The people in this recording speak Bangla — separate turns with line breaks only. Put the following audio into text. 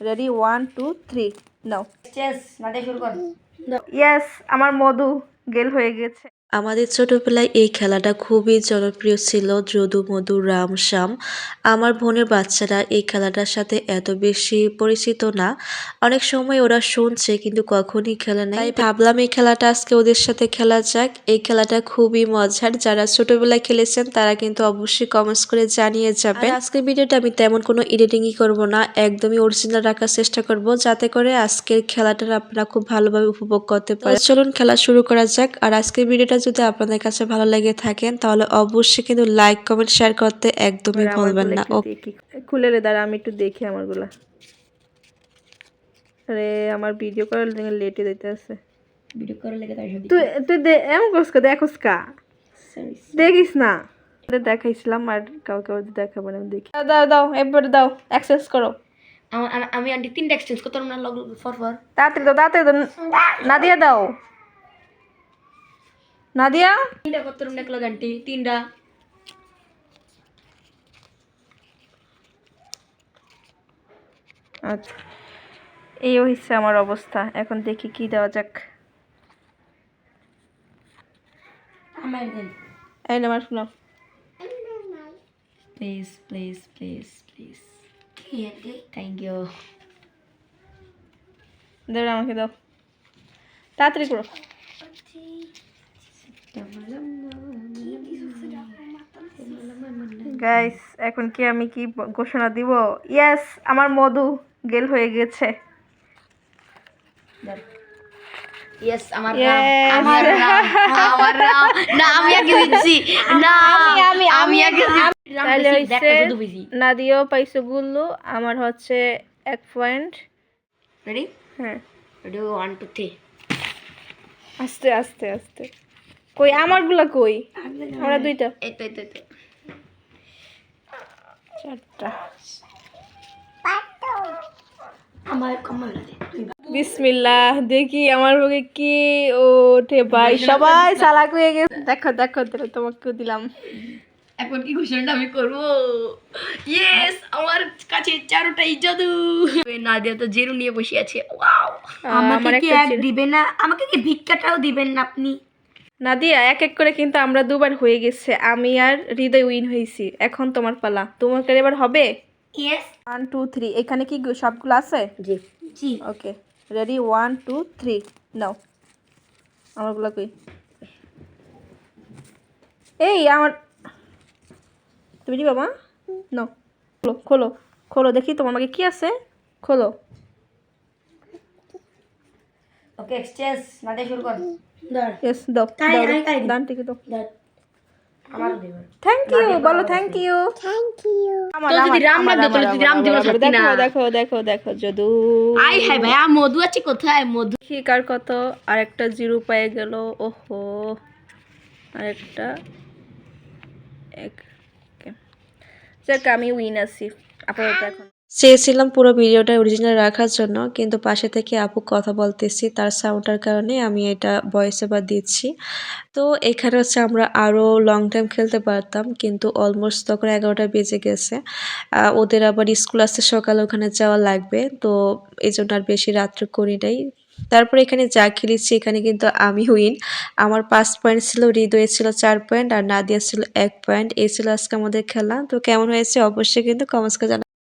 Ready one two three now
chess নাটে শুরু কর।
ইয়েস আমার মধু গেল হয়ে গেছে।
আমাদের ছোটবেলায় এই খেলাটা খুবই জনপ্রিয় ছিল, যদু, মধু, রাম, শ্যাম। আমার বোনের বাচ্চারা এই খেলাটার সাথে এত বেশি পরিচিত না। অনেক সময় ওরা শুনছে কিন্তু কখনই খেলে নাই। তাই ভাবলাম এই খেলাটা আজকে ওদের সাথে খেলা যাক। এই খেলাটা খুবই মজার। যারা ছোটবেলায় খেলেছেন তারা কিন্তু অবশ্যই কমেন্টস করে জানিয়ে যাবেন। আজকের ভিডিওটা আমি তেমন কোনো এডিটিংই করব না। একদমই অরিজিনাল রাখার চেষ্টা করব যাতে করে আজকের খেলাটা আপনারা খুব ভালোভাবে উপভোগ করতে পারেন। চলুন খেলা শুরু করা যাক। আর আজকের ভিডিওটা যদি আপনাদের কাছে ভালো লেগে থাকেন তাহলে অবশ্যই কিন্তু লাইক কমেন্ট শেয়ার করতে একদমই ভুলবেন না।
দেখি। খুলে রে দাঁড়া আমি একটু দেখি আমারগুলা আরে আমার ভিডিও করার জন্য লেটে দিতে আছে
ভিডিও করে লেগে তাই
তুই তুই দে- এমন করস কা? দেখোস কা? দেখিস না? দেখাইছিলাম আর কাউকে দেখাবো না আমি দেখি। দাও, দাও দাও এবারে দাও অ্যাক্সেস করো।
আমি- আন্টি তিনটা এক্সচেঞ্জ করতাম না লগ ফর ফর
তাড়াতাড়ি দাও তাড়াতাড়ি দাও নাদিয়া দাও। নাদিয়া?
তিনটা লগ আন্টি? তিনটা।
আচ্ছা। এই হচ্ছে আমার অবস্থা। এখন দেখি কি দেওয়া যাক। এই নামার শোনো
please please please please thank you
দেবে আমাকে দাও। তাড়াতাড়ি করো। গাইস এখন কি আমি কি ঘোষণা দিব? ইয়েস আমার মধু গেল হয়ে গেছে।
ইয়েস আমার রাম আমার রাম আমার রাম না আমি আগে দিচ্ছি। না আমি আগে
তাহলে হচ্ছে পাইছে গুল্লু আমার হচ্ছে এক পয়েন্ট
রেডি
হ্যাঁ।
রেডি ওয়ান টু থ্রি
আস্তে আস্তে আস্তে। কই আমারগুলা কই? আমরা দুইটা।
এই তো এই তো
চারটা।
আমার কমল লাগে
বিসমিল্লাহ দেখি আমার বুকে কি ওঠে ভাই। সবাই চালাক হয়ে গেছে। দেখো দেখো তোমাকেও দিলাম।
এখন কি ঘোষণাটা আমি করব? ইয়েস আমার কাছে চারটাই জাদু নাদিয়া তো জেরু নিয়ে বসে আছে। ওয়াও আমাকে কি এক দিবেন না? আমাকে কি ভিক্ষাটাও দিবেন না আপনি?
নাদিয়া এক এক করে কিন্তু আমরা দুবার হয়ে গেছে। আমি আর হৃদয় উইন হয়েছি। এখন তোমার পালা। তোমাকে এবার হবে?
ইয়েস
ওয়ান টু থ্রি এখানে কি সবগুলো আছে?
জি। জি।
Okay ready one two three now. আমারগুলো কই? এই আমার তুমি দিবা মা? নাও। খোলো খোলো খোলো। দেখি তোমার আমাকে কি আছে? খোলো।
ওকে এক্সচেঞ্জ নাটে শুরু কর। ধর।
দাও
তাই,
দাও,
আমি তাই দিই।
দান টিকে দাও।
ধর। আমার দেবেন
থ্যাংক ইউ বলো থ্যাংক ইউ থ্যাংক ইউ
যদি রাম না দিত, যদি রাম দিবস থাকতি না।
দেখো দেখো দেখো দেখো যদু।
আই হাই ভাই মধু আছে কোথায়? মধু।
দেখি কার কত? আরেকটা জিরো পেয়ে গেল ওহো। আরেকটা। এক যাক আমি উইন আছি। আপাতত এখন।
চেয়েছিলাম পুরো ভিডিওটা অরিজিনাল রাখার জন্য, কিন্তু পাশে থেকে আপু কথা বলতেছি, তার সাউন্ডটার কারণে আমি এটা ভয়েস এবার দিচ্ছি। তো এখানে হচ্ছে আমরা আরও লং টাইম খেলতে পারতাম, কিন্তু অলমোস্ট তখন এগারোটা বেজে গেছে। ওদের আবার স্কুল আসতে সকালে ওখানে যাওয়া লাগবে, তো এই জন্য আর বেশি রাত্রে করি নাই। তারপর এখানে যা খেলেছি, এখানে কিন্তু আমি উইন আমার পাঁচ পয়েন্ট ছিল, হৃদয়ে ছিল চার পয়েন্ট আর নাদিয়া ছিল এক পয়েন্ট এই ছিল আজকে আমাদের খেলা। তো কেমন হয়েছে অবশ্যই কিন্তু কমেন্টসকে জানা